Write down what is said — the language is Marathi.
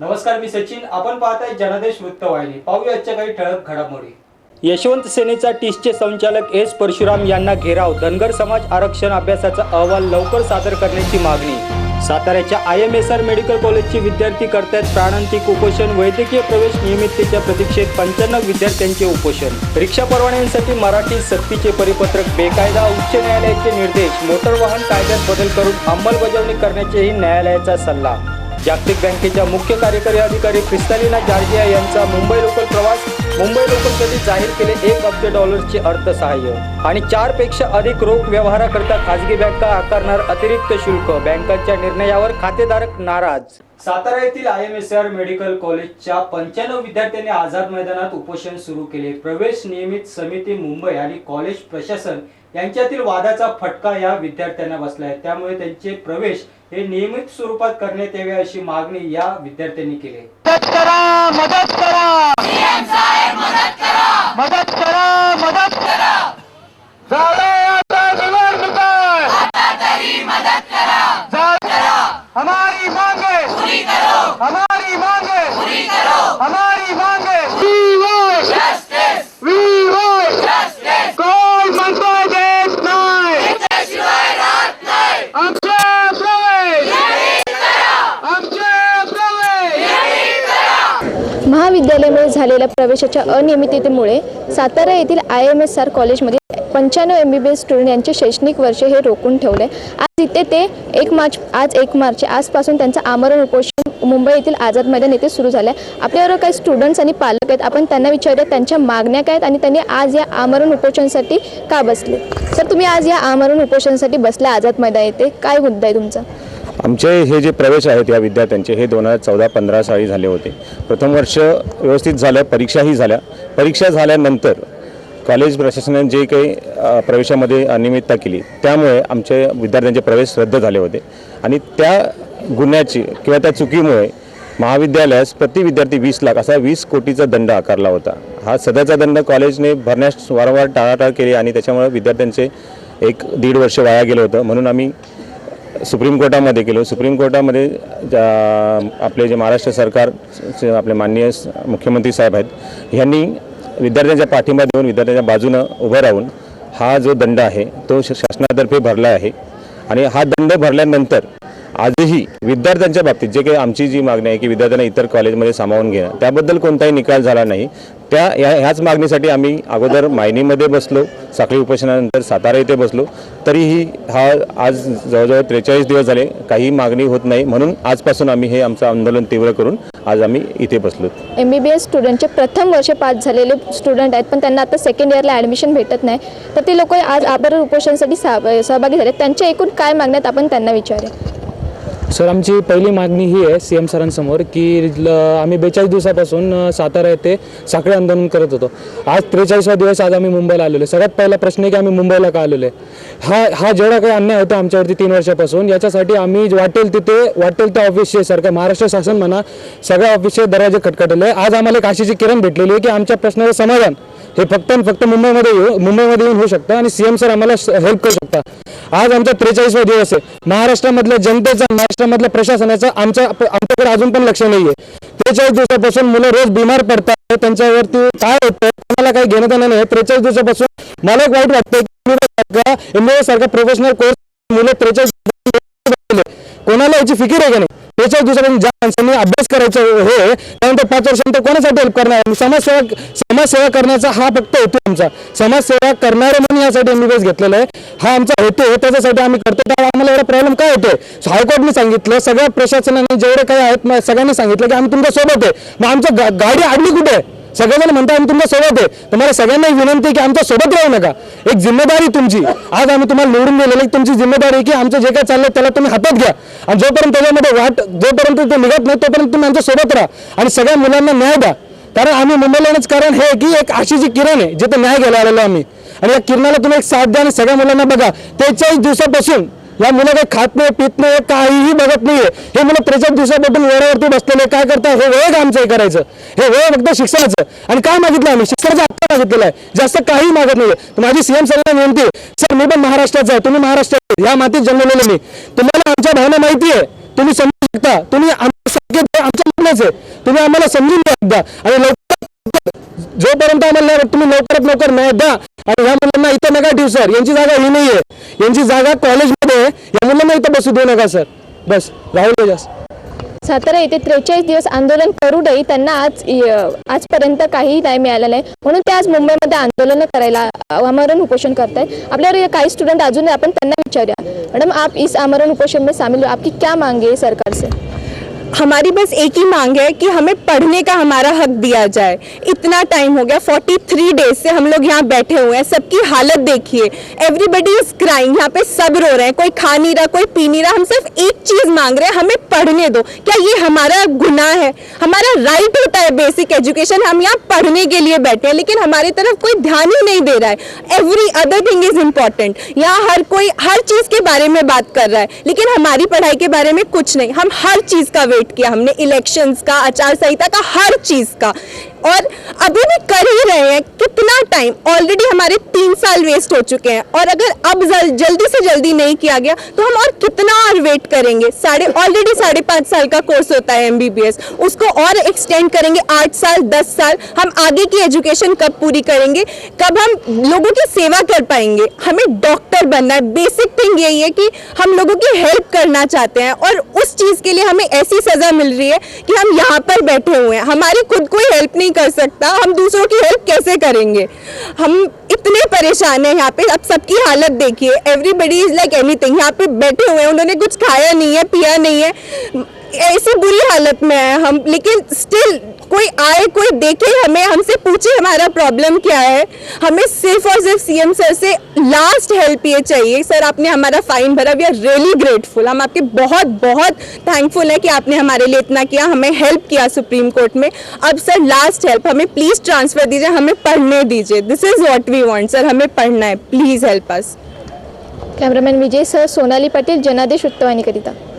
नमस्कार मी सचिन. आपण पाहताय जनादेश वृत्तवाहिनी. पाहूया आजच्या काही ठळक घडामोडी. यशवंत सेनेचा टीसचे संचालक एस परशुराम यांना घेराव. धनगर समाज आरक्षण अभ्यासाचा अहवाल लवकर सादर करण्याची मागणी. साताऱ्याच्या I M S R medical कॉलेजचे विद्यार्थी करतायत प्राणांतिक उपोषण. वैद्यकीय प्रवेश नियमिततेच्या प्रतीक्षेत पंच्याण्णव विद्यार्थ्यांचे उपोषण. रिक्षा परवान्यांसाठी मराठी सक्तीचे परिपत्रक. बेकायदा उच्च न्यायालयाचे निर्देश. मोटर वाहन कायद्यात बदल करून अंमलबजावणी करण्याचेही न्यायालयाचा सल्ला. जागतिक बँकेच्या मुख्य कार्यकारी अधिकारी क्रिस्टालिना जॉर्जिया यांचा मुंबई लोकल प्रवास मुंबई लोकलसाठी जाहीर केले एक अब्ज डॉलर्सचे अर्थसहाय्य आणि चारपेक्षा अधिक रोख व्यवहाराकरता खासगी बँका आकारणार अतिरिक्त शुल्क? बँकांच्या निर्णयावर खातेधारक नाराज. सातारा येथील I M S R medical कॉलेजच्या पंच्याण्णव विद्यार्थ्यांनी आझाद मैदानात उपोषण सुरू केले. प्रवेश नियमित समिती मुंबई आणि कॉलेज प्रशासन यांच्यातील वादाचा फटका या विद्यार्थ्यांना बसलाय त्यामुळे त्यांचे प्रवेश हे नियमित स्वरूपात करण्यात यावे अशी मागणी या विद्यार्थ्यांनी केली मदत करा मदत करा. मदत करा. मदत करा. हमारी मांगे हमारी मांगे हमारी मांगे We want We want कोण म्हणतोय देत नाही आमचे प्रवेश आमचे प्रवेश महाविद्यालयामध्ये झालेल्या प्रवेशाच्या अनियमिततेमुळे सातारा येथील आय एम एस आर कॉलेजमध्ये पंच्याण्णव M B B S student यांचे शैक्षणिक वर्ष हे रोखून ठेवले. आज इथे ते एक मार्च आज एक मार्च आजपासून त्यांचं आमरण उपोषण मुंबई येथील आझाद मैदान येथे सुरू झालं आहे आपल्याबरोबर काही स्टुडंट्स आणि पालक आहेत. आपण त्यांना विचारूया त्यांच्या मागण्या काय आहेत आणि त्यांनी आज या आमरण उपोषणासाठी का बसले? सर तुम्ही आज या आमरण उपोषणासाठी बसल्या आझाद मैदान येथे. काय मुद्दा आहे तुमचा? आमचे हे जे प्रवेश आहेत या विद्यार्थ्यांचे हे दोन हजार चौदा पंधरा साली झाले होते. प्रथम वर्ष व्यवस्थित झालं परीक्षाही झाल्या. परीक्षा झाल्यानंतर कॉलेज प्रशासनाने जे काही प्रवेशामध्ये अनियमितता केली त्यामुळे आमचे विद्यार्थ्यांचे प्रवेश रद्द झाले होते. आणि त्या गुन्ह्याची किंवा त्या चुकीमुळे महाविद्यालयास प्रति विद्यार्थी वीस लाख असा वीस कोटीचा दंड आकारला होता. हा सध्याचा दंड कॉलेजने भरण्यास वारंवार टाळाटाळ केली आणि त्याच्यामुळे विद्यार्थ्यांचे एक दीड वर्ष वाया गेलं होतं. म्हणून आम्ही सुप्रीम कोर्टामध्ये गेलो सुप्रीम कोर्टामध्ये ज्या- आपले जे महाराष्ट्र सरकार आपले माननीय मुख्यमंत्री साहेब आहेत ह्यांनी विद्यार्थ्यांच्या पाठिंबा देऊन विद्यार्थ्यांच्या बाजूनं उभं राहून हा जो दंड आहे तो शासनातर्फे भरला आहे. आणि हा दंड भरल्यानंतर आजही विद्यार्थ्यांच्या बाबतीत जे काही आमची जी मागणी आहे की विद्यार्थ्यांना इतर कॉलेजमध्ये सामावून घेणं त्याबद्दल कोणताही निकाल झाला नाही. त्या ह्या ह्याच मागणीसाठी आम्ही अगोदर मायनीमध्ये बसलो साखळी उपोषणानंतर सातारा येथे बसलो. तरीही हा आज जवळजवळ त्रेचाळीस दिवस झाले काही मागणी होत नाही. म्हणून आजपासून आम्ही हे आमचं आंदोलन तीव्र करून आज आम्ही इथे बसलो. एम बी बी एस स्टुडंटचे प्रथम वर्ष पास झालेले स्टुडंट आहेत पण त्यांना आता सेकंड इयरला ॲडमिशन भेटत नाही. तर ते लोक आज आभार उपोषणासाठी सहभागी झाले त्यांच्या एकूण काय मागण्यात आपण त्यांना विचारूया. सर आमची पहिली मागणी ही आहे सी एम सरांसमोर की ल आम्ही बेचाळीस दिवसापासून सातारा येथे साखळी आंदोलन करत होतो. आज त्रेचाळीसवा दिवस आज आम्ही मुंबईला आलेलो आहे. सगळ्यात पहिला प्रश्न आहे की आम्ही मुंबईला का आलेलो आहे? हा हा जेवढा काही अन्याय होता आमच्यावरती तीन वर्षापासून याच्यासाठी आम्ही वाटेल तिथे वाटेल त्या ऑफिसचे सरकार महाराष्ट्र शासन म्हणा सगळ्या ऑफिसचे दरवाजे खटखटले. आज आम्हाला एक किरण भेटलेली आहे की आमच्या प्रश्नाचं समाधान. हे फक्त आणि फक्त मुंबईमध्ये येऊ मुंबईमध्ये येऊन होऊ शकतं आणि सीएम सर आम्हाला हेल्प करू शकता आज आमचा त्रेचाळीसवा दिवस आहे. महाराष्ट्रामधल्या जनतेचा महाराष्ट्रामधल्या प्रशासनाचा आमच्या आमच्याकडे अजून पण लक्ष नाहीये. त्रेचाळीस दिवसापासून मुलं रोज बिमार पडतात. त्यांच्यावरती काय होतं कोणाला काही घेणं देणं नाही. त्रेचाळीस दिवसापासून मला एक वाईट वाटतं की एमबीए सारखा प्रोफेशनल कोर्स मुलं त्रेचाळीस कोणाला याची फिकीर आहे का नाही? त्याच्या दिवसापासून ज्या माणसांनी अभ्यास करायचा हे त्यानंतर पाच वर्षानंतर कोणासाठी हेल्प करणार? समाजसेवा समाजसेवा करण्याचा हा फक्त हेतू आमचा. समाजसेवा करणारे म्हणून यासाठी एमबीबीएस घेतलेलं आहे. हा आमचा हेतू आहे त्याच्यासाठी आम्ही करतो तर आम्हाला एवढा प्रॉब्लेम काय होतोय? हायकोर्टने सांगितलं सगळ्या प्रशासनाने जेवढे काही आहेत मग सगळ्यांनी सांगितलं की आम्ही तुमच्यासोबत आहे. मग आमचं गा- गाडी अडली कुठे आहे? सगळेजण म्हणता आम्ही तुमच्यासोबत आहे. तुम्हाला सगळ्यांना एक विनंती आहे की आमच्यासोबत राहू नका. एक जिम्मेदारी तुमची. आज आम्ही तुम्हाला निवडून दिलेली एक तुमची जिम्मेदारी आहे की आमचं जे काय चाललंय त्याला तुम्ही हातात घ्या. आणि जोपर्यंत त्याच्यामध्ये वाट जोपर्यंत ते निघत नाही तोपर्यंत तुम्ही आमच्यासोबत राहा. आणि सगळ्या मुलांना न्याय द्या. कारण आम्ही मुंबईलाच कारण हे की एक आशेची किरण आहे जिथे न्याय घ्यायला आलेलो आम्ही. आणि या किरणाला तुम्ही एक साथ द्या आणि सगळ्या मुलांना बघा. त्याच्याही दिवसापासून या मुलं काही खात नाही पित नाही काहीही बघत नाहीये. हे मुलं त्रेचाळीस दिवसापासून वेळेवरती बसलेले काय करतात? हे वेळ आमचं हे करायचं. हे वेळ फक्त शिक्षणाचं. आणि काय मागितलं आम्ही? शिक्षणाचा हक्क मागितलेला आहे. जास्त काही मागत नाहीये. माझी सीएम सरांना विनंती सर मी पण महाराष्ट्राचा आहे तुम्ही महाराष्ट्रात या. मातीत जन्मलेले मी. तुम्हाला आमच्या भावना माहिती आहे तुम्ही समजू शकता. तुम्ही आमच्या आमच्या म्हणणंच आहे. तुम्ही आम्हाला समजून घ्या एकदा. आणि जोपर्यंत आम्हाला नाही तुम्ही लवकरात लवकर न्याय द्या आणि ह्या मुलांना इथं नका ठेवू सर. यांची जागा ही नाही आहे यांची जागा कॉलेजमध्ये आहे. या मुलांना इथं बसू देऊ नका सर. बस. राहुल जास्त सातारा येथे त्रेचाळीस दिवस आंदोलन करूनही त्यांना आज आजपर्यंत काहीही नाही मिळालं नाही. म्हणून ते आज मुंबईमध्ये आंदोलन करायला आमरण उपोषण करतायत. आपल्यावर काही स्टुडंट अजून आपण त्यांना विचारूया. मॅडम आप इस आमरण उपोषण में शामिल हो. आपकी क्या मांगे है सरकार से हमारी बस एक ही मांग है कि हमें पढ़ने का हमारा हक दिया जाए। इतना टाइम हो गया 43 डेज़ से हम लोग यहाँ बैठे हुए हैं, सबकी हालत देखिए। एवरीबडी इज़ क्राइंग यहाँ पे सब रो रहे हैं, कोई खा नहीं रहा, कोई पी नहीं रहा, हम सिर्फ़ एक चीज़ मांग रहे हैं, हमें पढ़ने दो। क्या ये हमारा गुनाह है? हमारा राइट होता है बेसिक एजुकेशन हम यहाँ पढ़ने के लिए बैठे हैं, लेकिन हमारी तरफ़ कोई ध्यान ही नहीं दे रहा है। Every other thing is important यहाँ हर कोई, हर चीज़ के बारे में बात कर रहा है, लेकिन हमारी पढ़ाई के बारे में कुछ नहीं। हम हर चीज़ का वेट किया हमने इलेक्शंस का आचार संहिता का हर चीज का। और अभी भी कर ही रहे हैं कितना टाइम ऑलरेडी हमारे तीन साल वेस्ट हो चुके हैं। और अगर अब जल, जल्दी से जल्दी नहीं किया गया तो हम और कितना और वेट करेंगे? साढ़े ऑलरेडी साढ़े पाँच साल का कोर्स होता है एमबीबीएस उसको और एक्सटेंड करेंगे आठ साल दस साल। हम आगे की एजुकेशन कब पूरी करेंगे? कब हम लोगों की सेवा कर पाएँगे? हमें डॉक्टर बनना है। बेसिक थिंग यही है कि हम लोगों की हेल्प करना चाहते हैं। और उस चीज़ के लिए हमें ऐसी सज़ा मिल रही है कि हम यहाँ पर बैठे हुए हैं। हमारी खुद कोई हेल्प नहीं कर सकता, हम दूसरों की हेल्प कैसे करेंगे? हम इतने परेशान हैं यहाँ पे, अब सबकी हालत देखिए एवरीबडी इज़ लाइक एनीथिंग यहाँ पे बैठे हुए हैं, उन्होंने कुछ खाया नहीं है, पिया नहीं है ऐसी बुरी हालत में है हम, लेकिन स्टिल कोई आए, कोई देखे हमें, हमसे पूछे हमारा प्रॉब्लम क्या है। हमें सिर्फ़ और सिर्फ़ सीएम सर से लास्ट हेल्प ये चाहिए। सर आपने हमारा फाइन भरा। वी आर रियली ग्रेटफुल हम आपके बहुत बहुत थैंकफुल है कि आपने हमारे लिए इतना किया, हमें हेल्प किया सुप्रीम कोर्ट में। अब सर लास्ट हेल्प हमें प्लीज़ ट्रांसफ़र दीजिए, हमें पढ़ने दीजिए। This is what we want sir हमें पढ़ना है। Please help us cameraman Vijay sir Sonali Patil Janadesh वृत्तवाहिनीकरिता